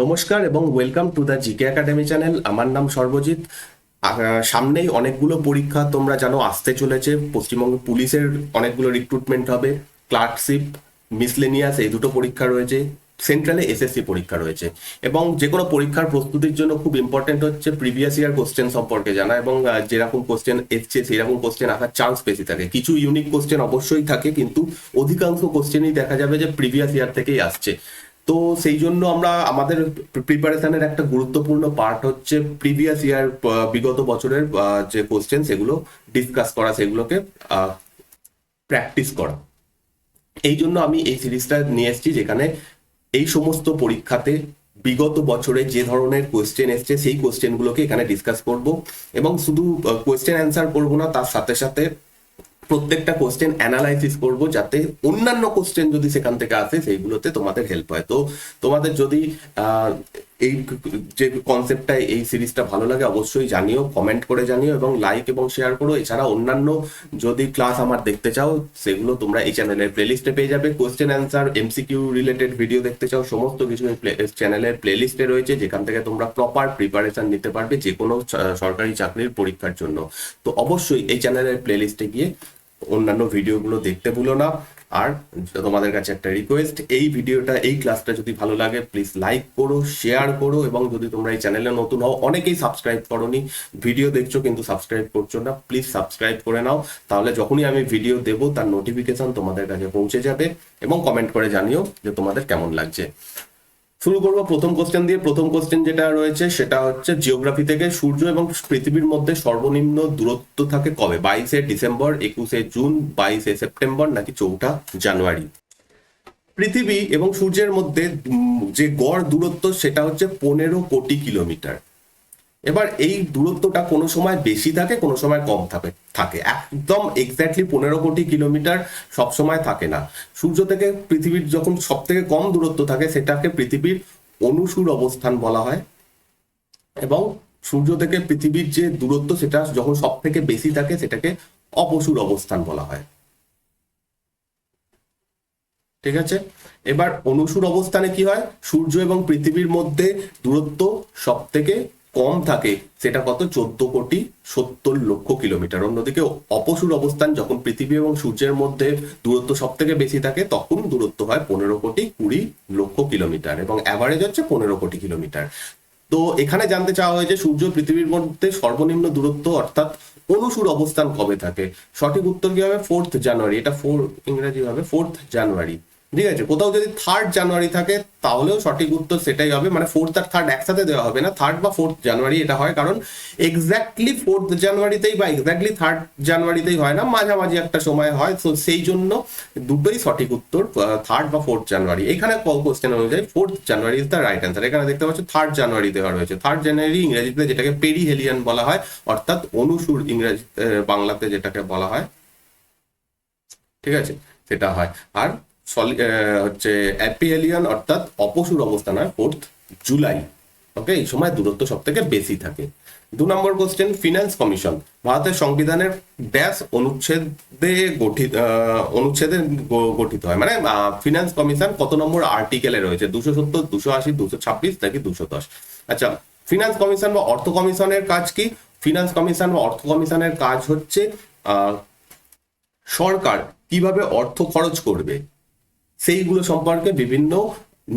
নমস্কার এবং welcome to the GK academy channel আমার নাম সর্বজিৎ। সামনেই অনেকগুলো পরীক্ষা তোমরা জানো, আসতে চলেছে। পশ্চিমবঙ্গ পুলিশের অনেকগুলো রিক্রুটমেন্ট হবে। ক্লার্কশিপ মিসলেনিয়াস এই দুটো পরীক্ষা রয়েছে। সেন্ট্রালে এসএসসি পরীক্ষা রয়েছে। এবং যে কোনো পরীক্ষার প্রস্তুতির জন্য খুব ইম্পর্টেন্ট হচ্ছে প্রিভিয়াস ইয়ার কোশ্চেন সম্পর্কে জানা। এবং যেরকম কোশ্চেন এসছে, সেরকম কোশ্চেন আসার চান্স বেশি থাকে। কিছু ইউনিক কোশ্চেন অবশ্যই থাকে, কিন্তু অধিকাংশ কোশ্চেনই দেখা যাবে যে প্রিভিয়াস ইয়ার থেকেই আসছে। তো সেই জন্য আমরা আমাদের প্রিপারেশনের একটা গুরুত্বপূর্ণ পার্ট হচ্ছে প্রিভিয়াস ইয়ার বিগত বছরের যে কোশ্চেন সেগুলো ডিসকাস করা, সেগুলোকে প্র্যাকটিস করা। এই জন্য আমি এই সিরিজটা নিয়ে এসেছি যেখানে এই সমস্ত পরীক্ষাতে বিগত বছরে যে ধরনের কোয়েশ্চেন এসছে, সেই কোয়েশ্চেনগুলোকে এখানে ডিসকাস করব এবং শুধু কোয়েশ্চেন অ্যান্সার করব না, তার সাথে সাথে প্রত্যেকটা কোশ্চেন অ্যানালাইসিস করব যাতে অন্যান্য কোশ্চেন যদি সেখান থেকে আসে, সেইগুলোতে তোমাদের হেল্প হয়। তো তোমাদের যদি এই যে কনসেপ্টটা এই সিরিজটা ভালো লাগে, অবশ্যই জানিও কমেন্ট করে জানিও এবং লাইক এবং শেয়ার করো। এছাড়া অন্যান্য যদি ক্লাস আমার দেখতে চাও, সেগুলো তোমরা এই চ্যানেলের প্লেলিস্টে পেয়ে যাবে। Question answer MCQ related video দেখতে চাও, সমস্ত কিছু চ্যানেলের প্লেলিস্টে রয়েছে, যেখান থেকে তোমরা প্রপার প্রিপারেশন নিতে পারবে যে কোনো সরকারি চাকরির পরীক্ষার জন্য। তো অবশ্যই এই চ্যানেলের প্লেলিস্টে গিয়ে অন্যান্য ভিডিওগুলো দেখতে ভুলো না। আর তোমাদের কাছে একটা রিকোয়েস্ট এই ভিডিওটা, এই ক্লাসটা যদি ভালো লাগে প্লিজ লাইক করো শেয়ার করো এবং যদি তোমরা এই চ্যানেলে নতুন হও, অনেকেই সাবস্ক্রাইব করোনি। ভিডিও দেখছ কিন্তু সাবস্ক্রাইব করছ না প্লিজ সাবস্ক্রাইব করে নাও। তাহলে যখনই আমি ভিডিও দেবো, তার নোটিফিকেশন তোমাদের কাছে পৌঁছে যাবে এবং কমেন্ট করে জানিও যে তোমাদের কেমন লাগছে। শুরু করব প্রথম কোশ্চেন দিয়ে। প্রথম কোশ্চেন যেটা রয়েছে, সেটা হচ্ছে জিওগ্রাফি থেকে সূর্য এবং পৃথিবীর মধ্যে সর্বনিম্ন দূরত্ব থাকে কবে? বাইশে ডিসেম্বর, একুশে জুন, বাইশে সেপ্টেম্বর নাকি চৌঠা জানুয়ারি? পৃথিবী এবং সূর্যের মধ্যে যে গড় দূরত্ব, সেটা হচ্ছে পনেরো কোটি কিলোমিটার। এবার এই দূরত্বটা কোনো সময় বেশি থাকে, কোনো সময় কম থাকে থাকে। একদম এক্স্যাক্টলি পনেরো কোটি কিলোমিটার সব সময় থাকে না। সূর্য থেকে পৃথিবীর যখন সব থেকে কম দূরত্ব থাকে, সেটাকে পৃথিবীর অনুসুর অবস্থান বলা হয়। এবং সূর্য থেকে পৃথিবীর যে দূরত্ব, সেটা যখন সব থেকে বেশি থাকে, সেটাকে অপসুর অবস্থান বলা হয়। ঠিক আছে? এবার অনুসুর অবস্থানে কি হয়? সূর্য এবং পৃথিবীর মধ্যে দূরত্ব সব থেকে কম থাকে, সেটা কত? চোদ্দ কোটি সত্তর লক্ষ কিলোমিটার। অন্যদিকে অপসুর অবস্থান, যখন পৃথিবী এবং সূর্যের মধ্যে দূরত্ব সব থেকে বেশি থাকে, তখন দূরত্ব হয় পনেরো কোটি কুড়ি লক্ষ কিলোমিটার এবং অ্যাভারেজ হচ্ছে পনেরো কোটি কিলোমিটার। তো এখানে জানতে চাওয়া হয়েছে, সূর্য পৃথিবীর মধ্যে সর্বনিম্ন দূরত্ব অর্থাৎ অনুসুর অবস্থান কবে থাকে? সঠিক উত্তর কি হবে? ফোর্থ জানুয়ারি এটা ফোর ইংরেজি হবে ফোর্থ জানুয়ারি ঠিক আছে, কোথাও যদি থার্ড জানুয়ারি থাকে, তাহলেও সঠিক উত্তর সেটাই হবে। মানে ফোর্থ আর থার্ড একসাথে দেওয়া হবে না। থার্ড বা ফোর্থ জানুয়ারি এটা হয়, কারণ এক্স্যাক্টলি ফোর্থ জানুয়ারিতেই বা এক্স্যাক্টলি থার্ড জানুয়ারিতেই হয় না, মাঝামাঝি একটা সময় হয়। তো সেই জন্য দুটোই সঠিক উত্তর থার্ড বা ফোর্থ জানুয়ারি এখানে কোশ্চেন অনুযায়ী fourth January is the right answer এখানে দেখতে পাচ্ছ থার্ড জানুয়ারি দেওয়া রয়েছে। থার্ড জানুয়ারি ইংরেজিতে যেটাকে পেরি হেলিয়ান বলা হয়, অর্থাৎ অনুসুর ইংরেজি বাংলাতে যেটাকে বলা হয়, ঠিক আছে, সেটা হয়। আর হচ্ছে অ্যাপিএলিয়ান অর্থাৎ অপসুর অবস্থান হয় ফোর্থ জুলাই ওকে এই সময় দূরত্ব সব থেকে বেশি থাকে। দু নম্বর কোশ্চেন ফিনান্স কমিশন ভারতের সংবিধানের ব্যাস অনুচ্ছেদে গঠিত অনুচ্ছেদে গঠিত হয়। মানে ফিনান্স কমিশন কত নম্বর আর্টিকেলে রয়েছে? দুশো সত্তর, দুশো আশি, দুশো ছাব্বিশ নাকি দুশো দশ? আচ্ছা ফিনান্স কমিশন বা অর্থ কমিশনের কাজ কি? ফিনান্স কমিশন বা অর্থ কমিশনের কাজ হচ্ছে সরকার কীভাবে অর্থ খরচ করবে? সেইগুলো সম্পর্কে বিভিন্ন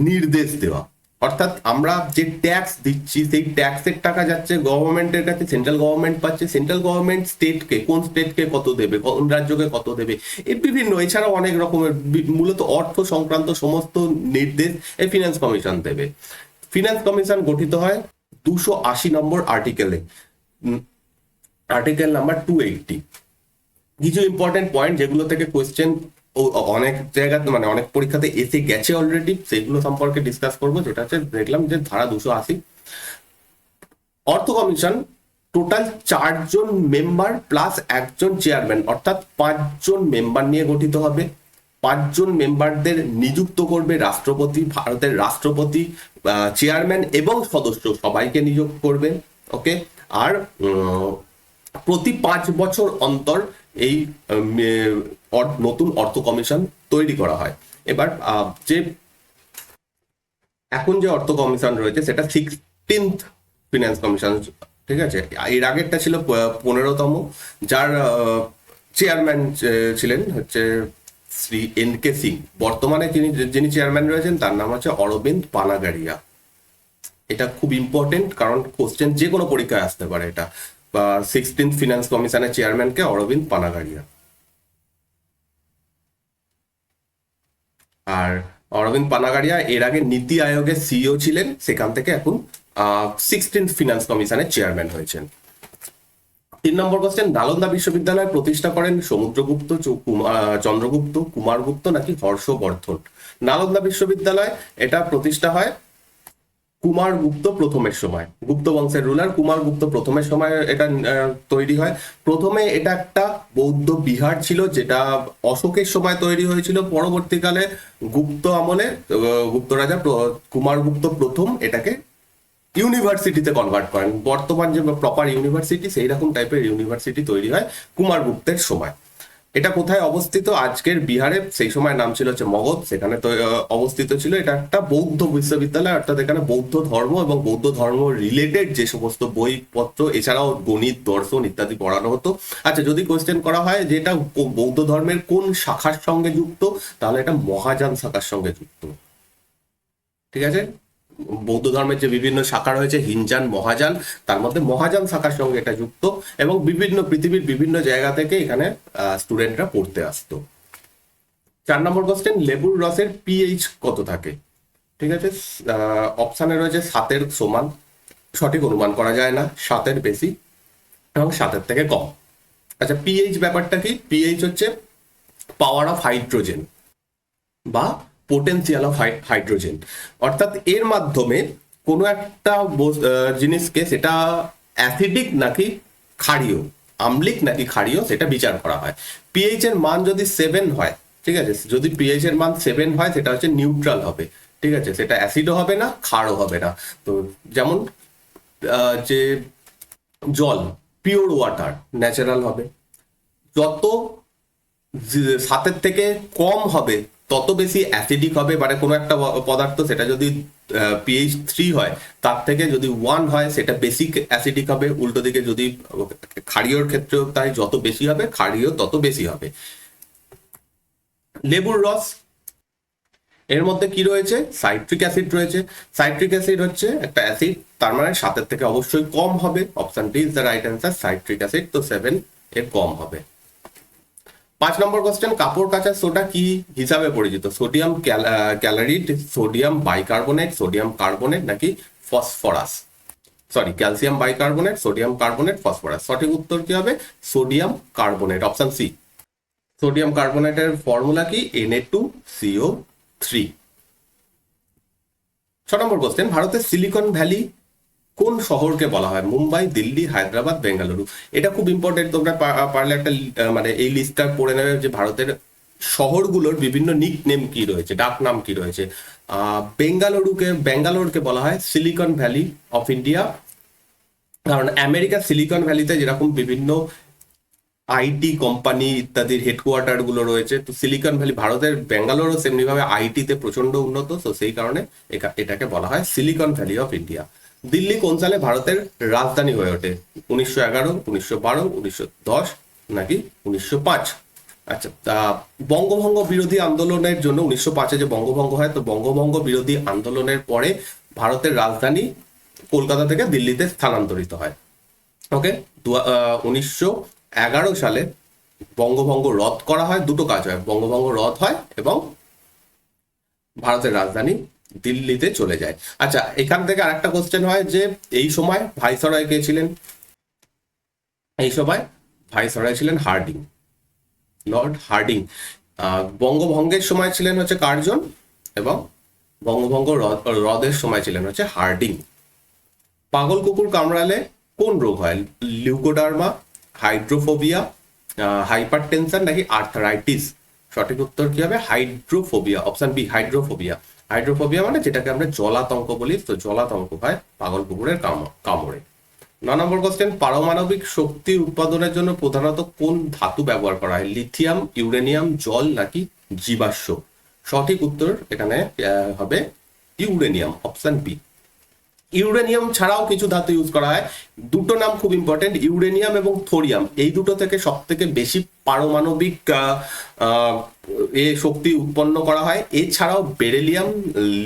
নির্দেশ দেওয়া। অর্থাৎ আমরা যে ট্যাক্স দিচ্ছি, সেই ট্যাক্সের টাকা যাচ্ছে গভর্নমেন্টের কাছে সেন্ট্রাল গভর্নমেন্ট পাচ্ছে। সেন্ট্রাল গভর্নমেন্ট স্টেটকে কোন স্টেটকে কত দেবে, কোন রাজ্যকে কত দেবে এই বিভিন্ন। এছাড়াও অনেক রকমের মূলত অর্থ সংক্রান্ত সমস্ত নির্দেশ এই ফিনান্স কমিশন দেবে। ফিনান্স কমিশন গঠিত হয় দুশো আশি নম্বর আর্টিকেলে আর্টিকেল নাম্বার টু এইটটি কিছু ইম্পর্টেন্ট পয়েন্ট যেগুলো থেকে কোয়েশ্চেন অনেক জায়গাতে মানে অনেক পরীক্ষাতে এসে গেছে অলরেডি সেগুলো সম্পর্কে ডিসকাস করব, যেটা হচ্ছে দেখলাম যে ধারা দুশো আশি। অর্থ কমিশন টোটাল চারজন মেম্বার প্লাস একজন চেয়ারম্যান অর্থাৎ পাঁচজন মেম্বার নিয়ে গঠিত হবে। পাঁচজন মেম্বারদের নিযুক্ত করবে রাষ্ট্রপতি, ভারতের রাষ্ট্রপতি চেয়ারম্যান এবং সদস্য, সবাইকে নিযুক্ত করবে ওকে আর প্রতি পাঁচ বছর অন্তর এই নতুন অর্থ কমিশন তৈরি করা হয়। এবার যে এখন যে অর্থ কমিশন রয়েছে, সেটা সিক্সটিন্থ ফিনান্স কমিশন ঠিক আছে? এর আগেরটা ছিল পনেরোতম, যার চেয়ারম্যান ছিলেন হচ্ছে শ্রী এন কে সিং। বর্তমানে তিনি যিনি চেয়ারম্যান রয়েছেন, তার নাম হচ্ছে অরবিন্দ পানাগারিয়া এটা খুব ইম্পর্টেন্ট কারণ কোশ্চেন যে কোনো পরীক্ষায় আসতে পারে এটা। বা সিক্সটিন্থ ফিনান্স কমিশনের চেয়ারম্যানকে অরবিন্দ পানাগারিয়া আর অরবিন্দ পানাগারিয়া এর আগে নীতি আয়োগের সিইও ছিলেন, সেখান থেকে এখন সিক্সটিন ফিনান্স কমিশনের চেয়ারম্যান হয়েছেন। তিন নম্বর কোশ্চেন নালন্দা বিশ্ববিদ্যালয় প্রতিষ্ঠা করেন সমুদ্রগুপ্ত চন্দ্রগুপ্ত, কুমারগুপ্ত নাকি হর্ষবর্ধন? নালন্দা বিশ্ববিদ্যালয় এটা প্রতিষ্ঠা হয় কুমারগুপ্ত প্রথমের সময়। গুপ্ত বংশের রুলার কুমারগুপ্ত প্রথমের সময় এটা তৈরি হয়। প্রথমে এটা একটা বৌদ্ধ বিহার ছিল যেটা অশোকের সময় তৈরি হয়েছিল। পরবর্তীকালে গুপ্ত আমলে গুপ্ত রাজা প্র- কুমারগুপ্ত প্রথম এটাকে ইউনিভার্সিটিতে কনভার্ট করেন। বর্তমান যে প্রপার ইউনিভার্সিটি সেই রকম টাইপের ইউনিভার্সিটি তৈরি হয় কুমারগুপ্তের সময়। এটা কোথায় অবস্থিত? আজকের বিহারে, সেই সময় নাম ছিল হচ্ছে মগধ। সেখানে তো অবস্থিত ছিল। এটা একটা বৌদ্ধ বিশ্ববিদ্যালয়, অর্থাৎ এখানে বৌদ্ধ ধর্ম এবং বৌদ্ধ ধর্ম রিলেটেড যে সমস্ত বইপত্র, এছাড়াও গণিত, দর্শন ইত্যাদি পড়ানো হতো। আচ্ছা যদি কোয়েশ্চেন করা হয় যে এটা বৌদ্ধ ধর্মের কোন শাখার সঙ্গে যুক্ত? তাহলে এটা মহাযান শাখার সঙ্গে যুক্ত। ঠিক আছে? বৌদ্ধ ধর্মের যে বিভিন্ন শাখা রয়েছে, হিনজান মহাযান তার মধ্যে মহাযান শাখার সঙ্গে এটা যুক্ত এবং বিভিন্ন পৃথিবীর বিভিন্ন জায়গা থেকে এখানে স্টুডেন্টরা পড়তে আসতো। চার নম্বর কোশ্চেন লেবুর রসের পিএইচ কত থাকে? ঠিক আছে? অপশানে রয়েছে সাতের সমান। সঠিক অনুমান করা যায় না, সাতের বেশি এবং সাতের থেকে কম। আচ্ছা পিএইচ ব্যাপারটা কি? পিএইচ হচ্ছে পাওয়ার অফ হাইড্রোজেন বা পোটেন্সিয়াল অফ হাইড্রোজেন অর্থাৎ এর মাধ্যমে কোনো একটা জিনিসকে সেটা অ্যাসিডিক নাকি ক্ষারীয়, আম্লিক নাকি ক্ষারীয় সেটা বিচার করা হয়। পিএইচ এর মান যদি সেভেন হয়, ঠিক আছে, যদি পিএইচ এর মান সেভেন হয়, সেটা হচ্ছে নিউট্রাল হবে, ঠিক আছে, সেটা অ্যাসিডও হবে না, ক্ষারও হবে না। তো যেমন যে জল পিওর ওয়াটার ন্যাচারাল হবে। যত সাতের থেকে কম হবে তত বেশি অ্যাসিডিক হবে মানে কোনো একটা পদার্থ সেটা যদি পিএইচ থ্রি হয়, তার থেকে যদি ওয়ান হয়, সেটা বেশি অ্যাসিডিক হবে। উল্টো দিকে যদি ক্ষারীয়র ক্ষেত্রেও তাই যত বেশি হবে, ক্ষারীয় তত বেশি হবে। লেবুর রস, এর মধ্যে কি রয়েছে? সাইট্রিক অ্যাসিড রয়েছে। সাইট্রিক অ্যাসিড হচ্ছে একটা অ্যাসিড তার মানে সাতের থেকে অবশ্যই কম হবে। Option D is the right answer citric acid তো সেভেন এর কম হবে। পাঁচ নম্বর কোশ্চেন কাপড়, কাচা সোডা কি হিসাবে পরিচিত? Sodium chloride, sodium bicarbonate sodium carbonate নাকি phosphorus sorry calcium bicarbonate sodium carbonate phosphorus সঠিক উত্তর কি হবে? Sodium carbonate option C sodium কার্বনেটের formula কি? এনএ টু সিও থ্রি ছ নম্বর কোশ্চেন ভারতের সিলিকন ভ্যালি কোন শহরকে বলা হয়? মুম্বাই, দিল্লি, হায়দ্রাবাদ, বেঙ্গালুরু। এটা খুব ইম্পর্টেন্ট তোমরা পারলে একটা মানে এই লিস্টটা পড়ে নেবে যে ভারতের শহরগুলোর বিভিন্ন নিক নেম কি রয়েছে ডাক নাম কি রয়েছে। বেঙ্গালুরুকে বেঙ্গালোরকে বলা হয় সিলিকন ভ্যালি অফ ইন্ডিয়া কারণ আমেরিকার সিলিকন ভ্যালিতে যেরকম বিভিন্ন আইটি কোম্পানি ইত্যাদির হেডকোয়ার্টারগুলো রয়েছে, তো সিলিকন ভ্যালি ভারতের ব্যাঙ্গালোরও সেমনি ভাবে আইটিতে প্রচণ্ড উন্নত, তো সেই কারণে এটাকে বলা হয় silicon valley of India Delhi কোন সালে ভারতের রাজধানী হয়ে ওঠে? উনিশশো এগারো, উনিশশো বারো, উনিশশো দশ নাকি উনিশশো পাঁচ? আচ্ছা বঙ্গভঙ্গ বিরোধী আন্দোলনের জন্য উনিশশো পাঁচে যে বঙ্গভঙ্গ হয়, তো বঙ্গভঙ্গ বিরোধী আন্দোলনের পরে ভারতের রাজধানী কলকাতা থেকে দিল্লিতে স্থানান্তরিত হয়। ওকে? উনিশশো এগারো সালে বঙ্গভঙ্গ রদ করা হয়, দুটো কাজ হয়, বঙ্গভঙ্গ রদ হয় এবং ভারতের রাজধানী দিল্লিতে চলে যায়। আচ্ছা এখান থেকে আরেকটা কোশ্চেন হয় যে, এই সময় ভাইসরয় কে ছিলেন? এই সময় ভাইসরয় ছিলেন হার্ডিং। Lord herding. বঙ্গভঙ্গের সময় ছিলেন হচ্ছে কার্জন এবং বঙ্গভঙ্গ রদ, রদের সময় ছিলেন হচ্ছে হার্ডিং। পাগল কুকুর কামড়ালে কোন রোগ হয়? লিউকোডার্মা হাইড্রোফোবিয়া হাইপার টেনশন নাকি আর্থারাইটিস সঠিক উত্তর কি হবে? Hydrophobia option B hydrophobia hydrophobia মানে যেটাকে আমরা জলাতঙ্ক বলি, তো জলাতঙ্ক হয় পাগল কুকুরের কামড়ে। ন নম্বর কোশ্চেন পারমাণবিক শক্তি উৎপাদনের জন্য প্রধানত কোন ধাতু ব্যবহার করা হয়? লিথিয়াম, ইউরেনিয়াম, জল নাকি জীবাশ্ম? সঠিক উত্তর এখানে হবে ইউরেনিয়াম, অপশন বি। ইউরেনিয়াম ছাড়াও কিছু ধাতু ইউজ করা হয়। দুটো নাম খুব ইম্পর্টেন্ট ইউরেনিয়াম এবং থোরিয়াম। এই দুটো থেকে সব থেকে বেশি পারমাণবিক এ শক্তি উৎপন্ন করা হয়। এছাড়াও বেরেলিয়াম,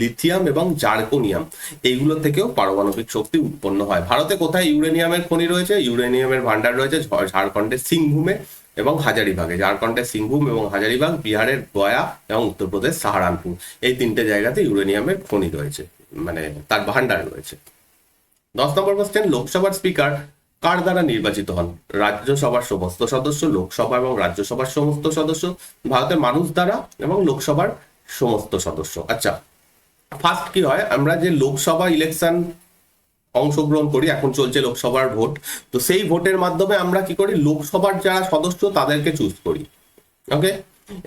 লিথিয়াম এবং জার্কোনিয়াম, এইগুলো থেকেও পারমাণবিক শক্তি উৎপন্ন হয়। ভারতে কোথায় ইউরেনিয়ামের খনি রয়েছে? ইউরেনিয়ামের ভান্ডার রয়েছে ঝাড়খণ্ডের সিংভূমে এবং হাজারিবাগে ঝাড়খণ্ডের সিংভূম এবং হাজারিবাগ বিহারের গয়া এবং উত্তরপ্রদেশ, সাহারানপুর। এই তিনটে জায়গাতে ইউরেনিয়ামের খনি রয়েছে। মানে তার ভান্ডার রয়েছে। দশ নম্বর কোশ্চেন লোকসভার স্পিকার কার দ্বারা নির্বাচিত হন? রাজ্যসভার সমস্ত সদস্য, লোকসভা এবং রাজ্যসভার সমস্ত সদস্য, ভারতের মানুষ দ্বারা এবং লোকসভার সমস্ত সদস্য। আচ্ছা ফার্স্ট কি হয়? আমরা যে লোকসভা ইলেকশন অংশগ্রহণ করি, এখন চলছে লোকসভার ভোট। তো সেই ভোটের মাধ্যমে আমরা কি করি? লোকসভার যারা সদস্য, তাদেরকে চুজ করি। ওকে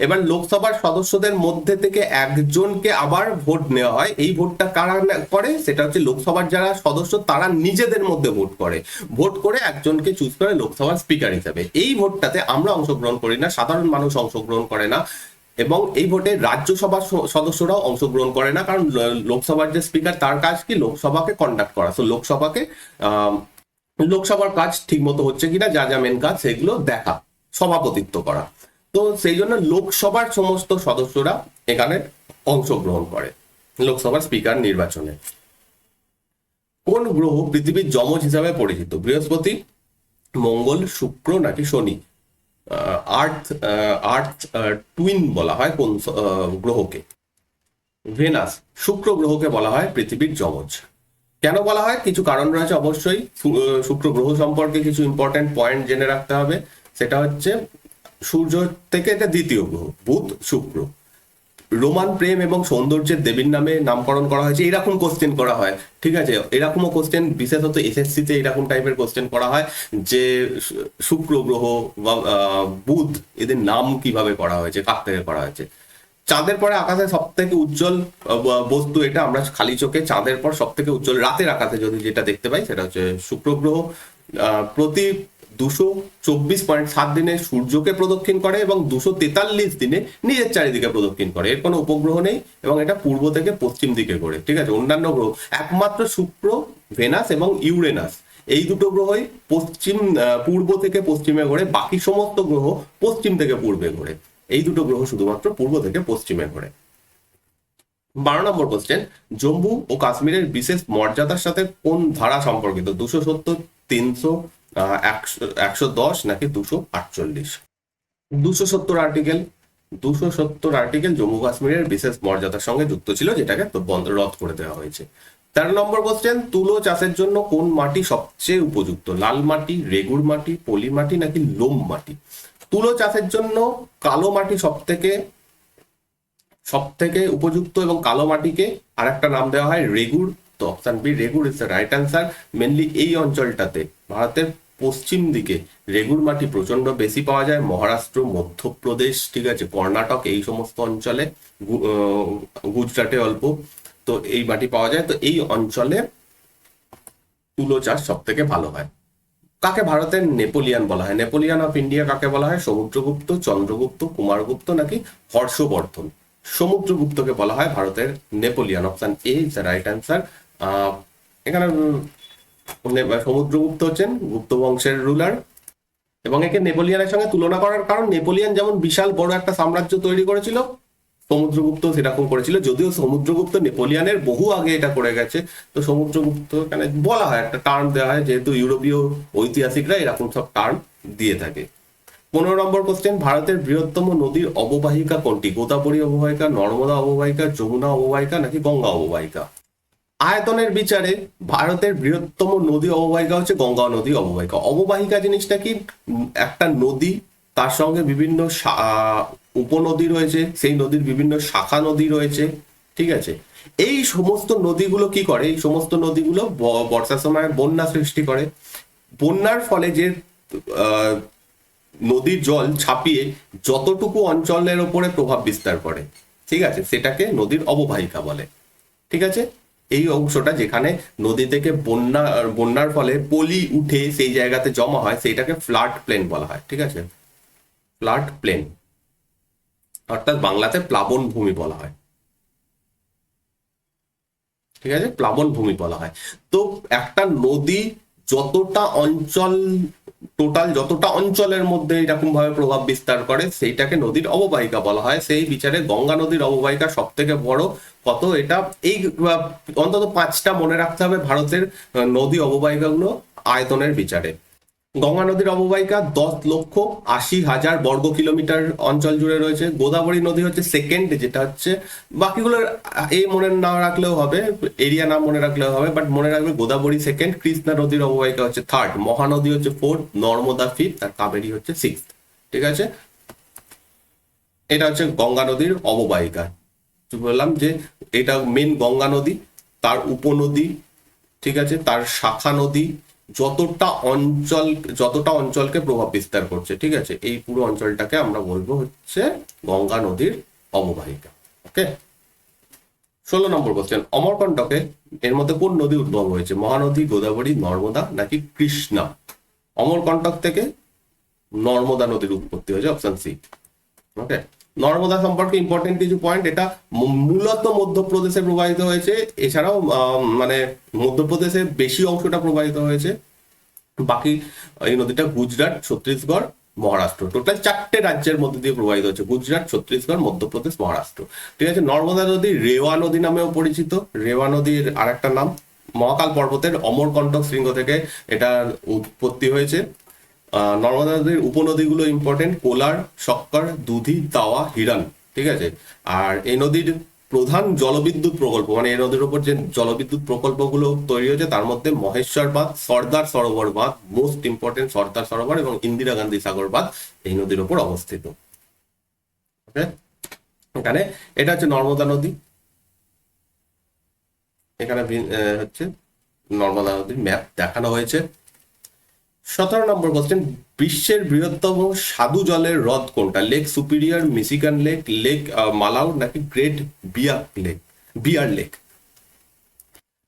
এবার লোকসভার সদস্যদের মধ্যে থেকে একজনকে আবার ভোট নেওয়া হয়। এই ভোটটা কারা করে? সেটা হচ্ছে লোকসভার যারা সদস্য, তারা নিজেদের মধ্যে ভোট করে। ভোট করে একজনকে চুজ করে লোকসভার স্পিকার হিসাবে। এই ভোটটাতে আমরা অংশগ্রহণ করি না, সাধারণ মানুষ অংশগ্রহণ করে না। এবং এই ভোটে রাজ্যসভার সদস্যরাও অংশগ্রহণ করে না। কারণ লোকসভার যে স্পিকার তার কাজ কি? লোকসভাকে কন্ডাক্ট করা। তো লোকসভাকে লোকসভার কাজ ঠিক মতো হচ্ছে কিনা, যা যা মেন কাজ, সেগুলো দেখা, সভাপতিত্ব করা। তো সেই জন্য লোকসভার সমস্ত সদস্যরা এখানে অংশগ্রহণ করে, লোকসভার স্পিকার নির্বাচনে। কোন গ্রহ পৃথিবীর যমজ হিসাবে পরিচিত? বৃহস্পতি, মঙ্গল, শুক্র নাকি শনি? আর্থ আর্থ টুইন বলা হয় কোন গ্রহকে? ভেনাস, শুক্র গ্রহকে বলা হয় পৃথিবীর যমজ। কেন বলা হয়? কিছু কারণ রয়েছে অবশ্যই। শুক্র গ্রহ সম্পর্কে কিছু ইম্পর্টেন্ট পয়েন্ট জেনে রাখতে হবে। সেটা হচ্ছে সূর্য থেকে এটা দ্বিতীয় গ্রহ, বুধ, শুক্র। রোমান প্রেম এবং সৌন্দর্যের দেবীর নামে নামকরণ করা হয়েছে। এরকম কোশ্চেন করা হয়, ঠিক আছে? এরকমও কোশ্চেন বিশেষত এসএসসি তে এরকম টাইপের কোশ্চেন করা হয় যে, শুক্র গ্রহ বা বুধ এদের নাম কীভাবে করা হয়েছে কাক থেকে করা হয়েছে? চাঁদের পরে আকাশে সব থেকে উজ্জ্বল বস্তু এটা আমরা খালি চোখে, চাঁদের পর সব থেকে উজ্জ্বল রাতের আকাশে যদি যেটা দেখতে পাই, সেটা হচ্ছে শুক্র গ্রহ। প্রতি দুশো চব্বিশ পয়েন্ট সাত দিনে সূর্যকে প্রদক্ষিণ করে এবং দুশো তেতাল্লিশ দিনে নিজের চারিদিকে প্রদক্ষিণ করে। এর কোনো উপগ্রহ নেই এবং এটা পূর্ব থেকে পশ্চিম দিকে করে ঠিক আছে? অন্যান্য গ্রহ, একমাত্র শুক্র, ভেনাস এবং ইউরেনাস। এই দুটো গ্রহই পশ্চিম পূর্ব থেকে পশ্চিমে ঘোরে, বাকি সমস্ত গ্রহ পশ্চিম থেকে পূর্বে ঘোরে। এই দুটো গ্রহ শুধুমাত্র পূর্ব থেকে পশ্চিমে ঘোরে। বারো নম্বর কোশ্চেন জম্মু ও কাশ্মীরের বিশেষ মর্যাদার সাথে কোন ধারা সম্পর্কিত? দুশো সত্তর, তিনশো একশো একশো দশ নাকি দুশো আটচল্লিশ? দুশো সত্তর আর্টিকেল দুশো সত্তর আর্টিকেল জম্মু কাশ্মীরের বিশেষ মর্যাদার সঙ্গে যুক্ত ছিল, যেটাকে বন্ধ, রদ করে দেওয়া হয়েছে। তেরো নম্বর কোশ্চেন তুলো চাষের জন্য কোন মাটি সবচেয়ে উপযুক্ত? লাল মাটি, রেগুর মাটি, পলি মাটি নাকি লোম মাটি? তুলো চাষের জন্য কালো মাটি সব থেকে সব থেকে উপযুক্ত এবং কালো মাটিকে আর একটা নাম দেওয়া হয় রেগুর তো option B regur right answer mainly এই অঞ্চলটাতে, ভারতের পশ্চিম দিকে রেগুর মাটি প্রচণ্ড বেশি পাওয়া যায়। মহারাষ্ট্র, মধ্যপ্রদেশ, ঠিক আছে, কর্ণাটক এই সমস্ত অঞ্চলে গুজরাটে অল্প, তো এই মাটি পাওয়া যায়। তো এই অঞ্চলে তুলো চাষ সব থেকে ভালো হয়। কাকে ভারতের নেপোলিয়ান বলা হয়? নেপোলিয়ান অফ ইন্ডিয়া কাকে বলা হয়? সমুদ্রগুপ্ত, চন্দ্রগুপ্ত, কুমারগুপ্ত নাকি হর্ষবর্ধন? সমুদ্রগুপ্তকে বলা হয় ভারতের Napoleon. Option A is the right answer এখানে সমুদ্রগুপ্ত হচ্ছেন, গুপ্ত বংশের রুলার এবং একে নেপোলিয়ানের সঙ্গে তুলনা করার কারণ, নেপোলিয়ান যেমন বিশাল বড় একটা সাম্রাজ্য তৈরি করেছিল, সমুদ্রগুপ্ত সেরকম করেছিল, যদিও সমুদ্রগুপ্ত নেপোলিয়ানের বহু আগে এটা করে গেছে, তো সমুদ্রগুপ্ত এখানে বলা হয়, একটা টার্ম দেওয়া হয়, যেহেতু ইউরোপীয় ঐতিহাসিকরা এরকম সব টার্ম দিয়ে থাকে। পনেরো নম্বর কোশ্চেন ভারতের বৃহত্তম নদীর অববাহিকা কোনটি? গোদাবরী অববাহিকা, নর্মদা অববাহিকা, যমুনা অববাহিকা, নাকি গঙ্গা অববাহিকা? আয়তনের বিচারে ভারতের বৃহত্তম নদী অববাহিকা হচ্ছে গঙ্গা নদী অববাহিকা। অববাহিকা জিনিসটা কি? একটা নদী, তার সঙ্গে বিভিন্ন উপনদী রয়েছে, সেই নদীর বিভিন্ন শাখা নদী রয়েছে, ঠিক আছে? এই সমস্ত নদীগুলো কি করে? এই সমস্ত নদীগুলো বর্ষার সময় বন্যা সৃষ্টি করে। বন্যার ফলে যে নদীর জল ছাপিয়ে যতটুকু অঞ্চলের ওপরে প্রভাব বিস্তার করে, ঠিক আছে? সেটাকে নদীর অববাহিকা বলে, ঠিক আছে? এই অংশটা যেখানে নদী থেকে বন্যা, বন্যার ফলে পলি উঠে সেই জায়গাতে জমা হয়, সেইটাকে ফ্লাট প্লেন বলা হয়, ঠিক আছে? Flat plain. অর্থাৎ বাংলাতে প্লাবন ভূমি বলা হয়। ঠিক আছে? প্লাবন ভূমি বলা হয়। তো একটা নদী যতটা অঞ্চল টোটাল যতটা অঞ্চলের মধ্যে এরকম ভাবে প্রভাব বিস্তার করে, সেইটাকে নদীর অববাহিকা বলা হয়। সেই বিচারে গঙ্গা নদীর অববাহিকা সব থেকে বড় কত এটা? এই অন্তত পাঁচটা মনে রাখতে হবে ভারতের নদী অববাহিকাগুলো আয়তনের বিচারে। গঙ্গা নদীর অববাহিকা দশ লক্ষ আশি হাজার বর্গ কিলোমিটার অঞ্চল জুড়ে রয়েছে। গোদাবরী নদী হচ্ছে সেকেন্ড যেটা হচ্ছে বাকিগুলো এই মনে না রাখলেও হবে এরিয়া না মনে রাখলেও হবে বাট মনে রাখবে গোদাবরী সেকেন্ড কৃষ্ণা নদীর অববাহিকা হচ্ছে থার্ড মহানদী হচ্ছে ফোর্থ নর্মদা ফিফথ আর কাবেরী হচ্ছে সিক্স ঠিক আছে? এটা হচ্ছে গঙ্গা নদীর অববাহিকা। বললাম যে এটা মেন গঙ্গা নদী, তার উপনদী, ঠিক আছে? তার শাখা নদী যতটা অঞ্চল, যতটা অঞ্চলকে প্রভাব বিস্তার করছে, ঠিক আছে? এই পুরো অঞ্চলটাকে আমরা বলব হচ্ছে গঙ্গা নদীর অববাহিকা ওকে ষোলো নম্বর কোশ্চেন অমরকণ্টকে এর মধ্যে কোন নদী উদ্ভব হয়েছে? মহানদী, গোদাবরী, নর্মদা নাকি কৃষ্ণা? অমরকণ্টক থেকে নর্মদা নদীর উৎপত্তি হয়েছে অপশন সি ওকে নর্মদা সম্পর্কে ইম্পর্টেন্ট কিছু পয়েন্ট এটা মূলত মধ্যপ্রদেশে প্রবাহিত হয়েছে। এছাড়াও মানে মধ্যপ্রদেশে বেশি অংশটা প্রবাহিত হয়েছে। বাকি এই নদীটা গুজরাট, ছত্তিশগড়, মহারাষ্ট্র। টোটাল চারটে রাজ্যের মধ্যে দিয়ে প্রবাহিত হচ্ছে। গুজরাট, ছত্তিশগড়, মধ্যপ্রদেশ, মহারাষ্ট্র। ঠিক আছে, নর্মদা নদী রেওয়া নদী নামেও পরিচিত। রেওয়া নদীর আরেকটা নাম, মহাকাল পর্বতের অমরকণ্টক শৃঙ্গ থেকে এটা উৎপত্তি হয়েছে। নর্মদা নদীর উপনদীগুলো ইম্পর্টেন্ট কোলার, শক্কর, দুধি, তাওয়া, হিরান, ঠিক আছে? আর এই নদীর প্রধান জলবিদ্যুৎ প্রকল্প মানে এই নদীর উপর যে জলবিদ্যুৎ প্রকল্পগুলো তৈরি হয়েছে, তার মধ্যে মহেশ্বর বাঁধ সর্দার সরোবর বাঁধ মোস্ট ইম্পর্টেন্ট সর্দার সরোবর এবং ইন্দিরা গান্ধী সাগর বাঁধ এই নদীর উপর অবস্থিত। এখানে এটা হচ্ছে নর্মদা নদী। এখানে হচ্ছে নর্মদা নদীর ম্যাপ দেখানো হয়েছে। সতেরো নম্বর কোশ্চেন বিশ্বের বৃহত্তম স্বাদু জলের হ্রদ কোনটা? Lake Superior Michigan Lake Lake Malawi নাকি গ্রেট বিয়াক লেক বিয়ার লেক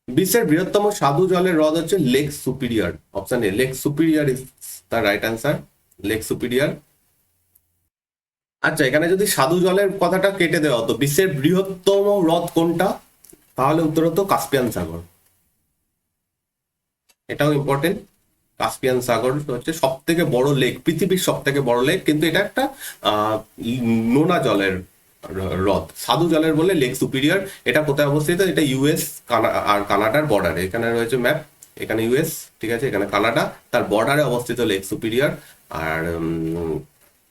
বিশ্বের বৃহত্তম স্বাদু জলের হ্রদ হচ্ছে Lake Superior option A Lake Superior is the right answer Lake Superior আচ্ছা এখানে যদি স্বাদু জলের কথাটা কেটে দেওয়া হতো, বিশ্বের বৃহত্তম হ্রদ কোনটা? তাহলে উত্তর হতো কাস্পিয়ান সাগর। এটাও ইম্পর্টেন্ট কাস্পিয়ান সাগর হচ্ছে সব থেকে বড় লেক পৃথিবীর সব থেকে বড় লেক কিন্তু এটা একটা নোনা জলের হ্রদ। সাধু জলের বলে লেক সুপিরিয়র এটা কোথায় অবস্থিত? এটা ইউএস আর কানাডার বর্ডারে এখানে রয়েছে ম্যাপ এখানে ইউএস ঠিক আছে? এখানে কানাডা, তার বর্ডারে অবস্থিত লেক সুপিরিয়র আর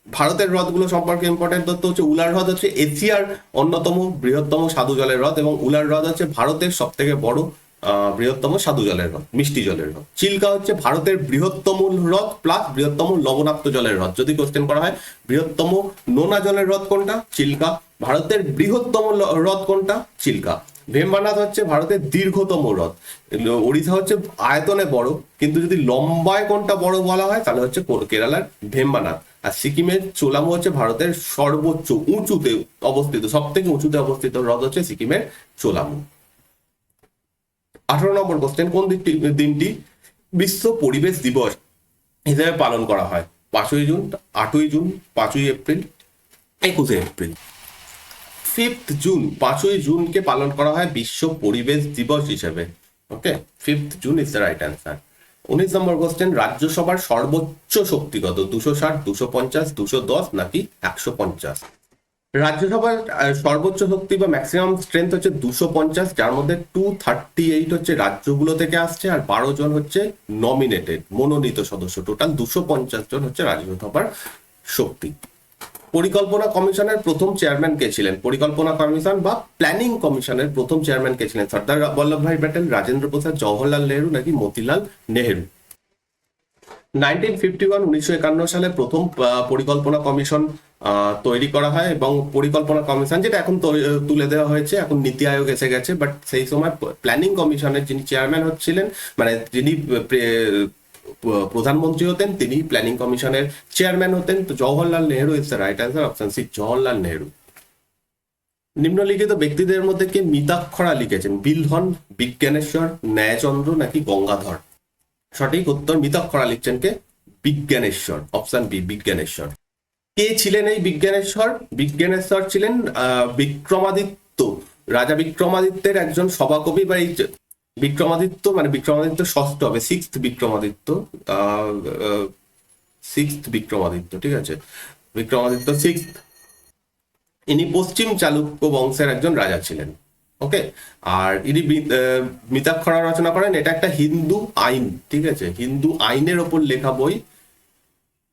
ভারতের হ্রদগুলো সম্পর্কে ইম্পর্টেন্ট তথ্য হচ্ছে, উলার হ্রদ হচ্ছে এশিয়ার অন্যতম বৃহত্তম সাধু জলের হ্রদ এবং উলার হ্রদ হচ্ছে ভারতের সব থেকে বড় বৃহত্তম সাধু জলের হ্রদ মিষ্টি জলের হ্রদ চিল্কা হচ্ছে ভারতের বৃহত্তম হ্রদ প্লাস বৃহত্তম লবণাক্ত জলের হ্রদ যদি কোশ্চেন করা হয়, বৃহত্তম নোনা জলের হ্রদ কোনটা? চিল্কা। ভারতের বৃহত্তম হ্রদ কোনটা? চিল্কা। ভেম্বানাথ হচ্ছে ভারতের দীর্ঘতম হ্রদ ওড়িশা হচ্ছে আয়তনে বড়, কিন্তু যদি লম্বায় কোনটা বড় বলা হয়, তাহলে হচ্ছে কেরালার ভেম্বানাথ আর সিকিমের চোলামু হচ্ছে ভারতের সর্বোচ্চ, উঁচুতে অবস্থিত সব থেকে উঁচুতে অবস্থিত হ্রদ হচ্ছে সিকিমের চোলামু। আঠারো নম্বর কোশ্চেন কোন দিনটি বিশ্ব পরিবেশ দিবস হিসেবে পালন করা হয়? পাঁচই জুন, আটই জুন, পাঁচই এপ্রিল, একুশে এপ্রিল। ফিফথ জুন, পাঁচই জুনকে পালন করা হয় বিশ্ব পরিবেশ দিবস হিসেবে। Okay fifth June is the right answer উনিশ নম্বর কোশ্চেন রাজ্যসভার সর্বোচ্চ শক্তিগত, দুশো ষাট, দুশো পঞ্চাশ, দুশো দশ নাকি একশো পঞ্চাশ? রাজ্যসভার সর্বোচ্চ শক্তি বা ম্যাক্সিমাম স্ট্রেংথ হচ্ছে দুশো পঞ্চাশ, যার মধ্যে টু থার্টি এইট হচ্ছে রাজ্যগুলো থেকে আসছে আর বারো জন হচ্ছে নমিনেটেড মনোনীত সদস্য। টোটাল দুশো পঞ্চাশ জন হচ্ছে রাজ্যসভার শক্তি। পরিকল্পনা কমিশনের প্রথম চেয়ারম্যান কে ছিলেন? পরিকল্পনা কমিশন বা প্ল্যানিং কমিশনের প্রথম চেয়ারম্যান কে ছিলেন? সর্দার বল্লভভাই প্যাটেল, রাজেন্দ্র প্রসাদ, জওহরলাল নেহরু নাকি Motilal Nehru? Nineteen fifty one উনিশশো একান্ন সালে প্রথম পরিকল্পনা কমিশন তৈরি করা হয় এবং পরিকল্পনা কমিশন, যেটা এখন তুলে দেওয়া হয়েছে, এখন নীতি আয়োগ এসে গেছে বাট সেই সময় প্ল্যানিং কমিশনের যিনি চেয়ারম্যান হচ্ছিলেন মানে যিনি প্রধানমন্ত্রী হতেন, তিনি প্ল্যানিং কমিশনের চেয়ারম্যান হতেন, তো Jawaharlal Nehru is the right answer option C Jawaharlal Nehru. নিম্নলিখিত ব্যক্তিদের মধ্যে কে মিতাক্ষরা লিখেছেন? বিলহন, বিজ্ঞানেশ্বর, ন্যায়চন্দ্র নাকি গঙ্গাধর? সঠিক উত্তর, মিতাক্ষরা লিখছেন কে? বিজ্ঞানেশ্বর অপশন বি বিজ্ঞানেশ্বর। কে ছিলেন এই বিজ্ঞানেশ্বর? বিজ্ঞানেশ্বর ছিলেন বিক্রমাদিত্য। রাজা বিক্রমাদিত্যের একজন সভাকবি বা এই বিক্রমাদিত্য মানে বিক্রমাদিত্য ষষ্ঠ হবে সিক্স বিক্রমাদিত্য সিক্স বিক্রমাদিত্য, ঠিক আছে? বিক্রমাদিত্য সিক্স ইনি পশ্চিম চালুক্য বংশের একজন রাজা ছিলেন, ওকে? আর ইনি মিতাক্ষরা রচনা করেন, এটা একটা হিন্দু আইন, ঠিক আছে? হিন্দু আইনের ওপর লেখা বই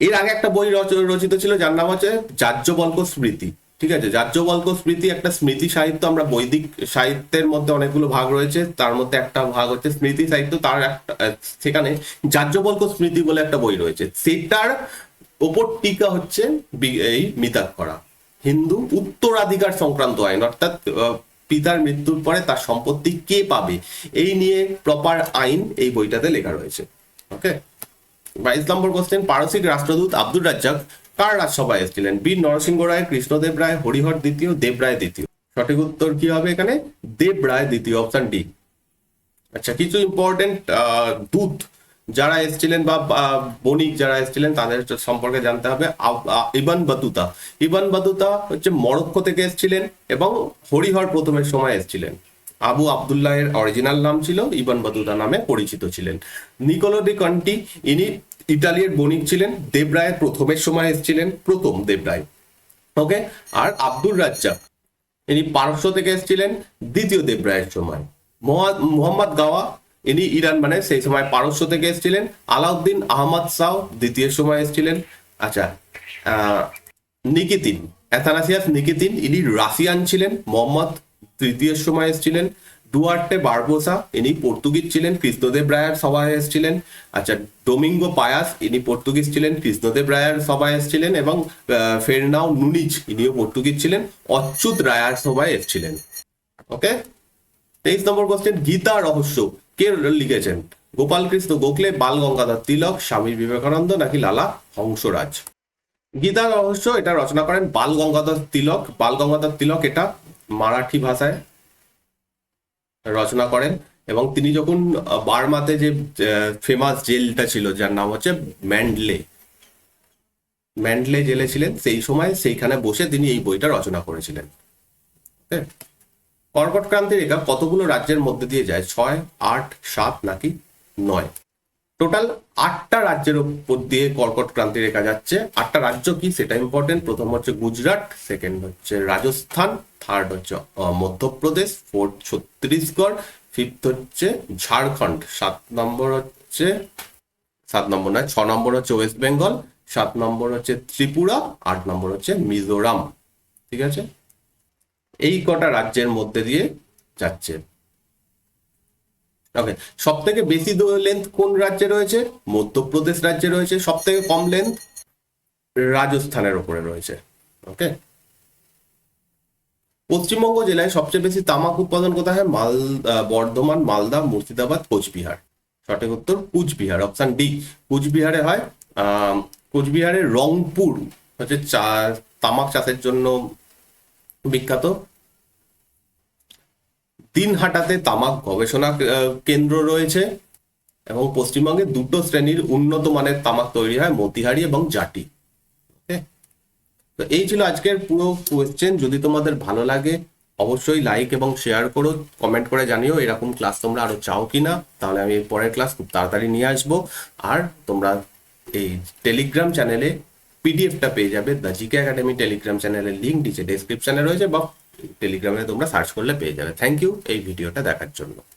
এর আগে একটা বই রচ- রচিত ছিল যার নাম হচ্ছে যাজ্ঞবল্ক স্মৃতি। ঠিক আছে? যাজ্ঞবল্ক স্মৃতি একটা স্মৃতি সাহিত্য, আমরা বৈদিক সাহিত্যের মধ্যে অনেকগুলো ভাগ রয়েছে। তার মধ্যে একটা ভাগ হচ্ছে স্মৃতি সাহিত্য, তার একটা সেখানে যাজ্ঞবল্ক স্মৃতি বলে একটা বই রয়েছে। সেটার ওপর টিকা হচ্ছে এই করা হিন্দু উত্তরাধিকার সংক্রান্ত আইন, অর্থাৎ পিতার মৃত্যুর পরে তার সম্পত্তি কে পাবে? এই নিয়ে প্রপার আইন এই বইটাতে লেখা রয়েছে। ওকে বাইশ নম্বর কোশ্চেন পারসিক রাষ্ট্রদূত আব্দুর রাজ্জাক কার রাজসভায় এসেছিলেন? বীর নরসিংহ রায়, কৃষ্ণদেব রায়, হরিহর দ্বিতীয়, দেব রায় দ্বিতীয়। সঠিক উত্তর কি হবে এখানে? দেব রায় দ্বিতীয় অপশন ডি আচ্ছা কিছু ইম্পর্টেন্ট দূত যারা এসেছিলেন বা বণিক যারা এসেছিলেন, তাদের সম্পর্কে জানতে হবে। ইবান বাতুতা। ইবান বাতুতা হচ্ছে মরক্কো থেকে এসেছিলেন এবং হরিহর প্রথমের সময় এসেছিলেন। আবু আবদুল্লাহ এর অরিজিনাল নাম ছিল, ইবান বাতুতা নামে পরিচিত ছিলেন। নিকোলো ডি কন্টি, ইনি ইতালির বণিক ছিলেন, দেবরায়ের প্রথমের সময় এসেছিলেন, প্রথম দেবরায়। ওকে? আর আব্দুর রাজ্জাক, ইনি পারস্য থেকে এসেছিলেন, দ্বিতীয় দেবরায়ের সময়। মোহাম্মদ গাওয়া, ইনি ইরান মানে সেই সময় পারস্য থেকে এসেছিলেন, আলাউদ্দিন আহমদ শাহ দ্বিতীয় সময় এসেছিলেন। আচ্ছা নিকিতিন, অ্যাথানাসিয়াস নিকিতিন, ইনি রাশিয়ান ছিলেন, মোহাম্মদ তৃতীয় সময় এসেছিলেন ডুয়ার্টে বারবোসা, ইনি পর্তুগিজ ছিলেন, কৃষ্ণদেব রায়ের সভায় এসেছিলেন। আচ্ছা ডোমিঙ্গো পায়াস, ইনি পর্তুগিজ ছিলেন, কৃষ্ণদেব রায়ের সভায় এসেছিলেন এবং ফেরনাও নুনিজ, ইনিও পর্তুগিজ ছিলেন, অচ্যুত রায়ার সভায় এসেছিলেন। ওকে? তেইশ নম্বর কোশ্চেন গীতা রহস্য, কে লিখেছেন? গোপাল কৃষ্ণ গোখলে, বাল গঙ্গাধর তিলক, স্বামী বিবেকানন্দ নাকি লালা হংসরাজ? গীতা রহস্য, এটা রচনা করেন বাল গঙ্গাধর তিলক। বাল গঙ্গাধর তিলক এটা মারাঠি ভাষায় রচনা করেন এবং তিনি যখন বার্মাতে যে ফেমাস জেলটা ছিল, যার নাম হচ্ছে ম্যান্ডলে ম্যান্ডলে জেলে ছিলেন, সেই সময় সেইখানে বসে তিনি এই বইটা রচনা করেছিলেন? কর্কট ক্রান্তি রেখা কতগুলো রাজ্যের মধ্যে দিয়ে যায় ছয়, আট, সাত নাকি নয় টোটাল আটটা রাজ্যের উপর দিয়ে কর্কট ক্রান্তি রেখা যাচ্ছে। আটটা রাজ্য কি? সেটা ইম্পর্টেন্ট প্রথম হচ্ছে গুজরাট সেকেন্ড হচ্ছে রাজস্থান থার্ড হচ্ছে মধ্যপ্রদেশ ফোর্থ ছত্তিশগড় ফিফথ হচ্ছে ঝাড়খণ্ড, সাত নম্বর হচ্ছে, সাত নম্বর নয় ছ নম্বর হচ্ছে ওয়েস্ট বেঙ্গল সাত নম্বর হচ্ছে ত্রিপুরা, আট নম্বর হচ্ছে মিজোরাম। ঠিক আছে? এই কটা রাজ্যের মধ্যে দিয়ে যাচ্ছে। ওকে সব থেকে বেশি লেন্থ কোন রাজ্যে রয়েছে? মধ্যপ্রদেশ রাজ্যে রয়েছে। সব থেকে কম লেন্থ রাজস্থানের ওপরে রয়েছে। ওকে পশ্চিমবঙ্গ জেলায় সবচেয়ে বেশি তামাক উৎপাদন কোথায় হয়? মাল বর্ধমান, মালদা, মুর্শিদাবাদ, কোচবিহার। সঠিক উত্তর কুচবিহার। অপশন ডি কুচবিহারে হয়। কুচবিহারের রংপুর হচ্ছে চা তামাক চাষের জন্য বিখ্যাত। দিনহাটাতে তামাক গবেষণা কেন্দ্র রয়েছে এবং পশ্চিমবঙ্গে দুটো শ্রেণির উন্নত মানের তামাক তৈরি হয়, মতিহারি এবং জাটি। তো এই ছিল আজকের পুরো কোয়েশ্চেন যদি তোমাদের ভালো লাগে, অবশ্যই লাইক এবং শেয়ার করো কমেন্ট করে জানিও এরকম ক্লাস তোমরা আরও চাও কিনা। তাহলে আমি পরের ক্লাস খুব তাড়াতাড়ি নিয়ে আসব। আর তোমরা এই টেলিগ্রাম চ্যানেলে পিডিএফটা পেয়ে যাবে। দ্য জিকে একাডেমি টেলিগ্রাম চ্যানেলের লিঙ্ক নিচে ডেসক্রিপশনে রয়েছে বা টেলিগ্রামে তোমরা সার্চ করলে পেয়ে যাবে। থ্যাংক ইউ এই ভিডিওটা দেখার জন্য।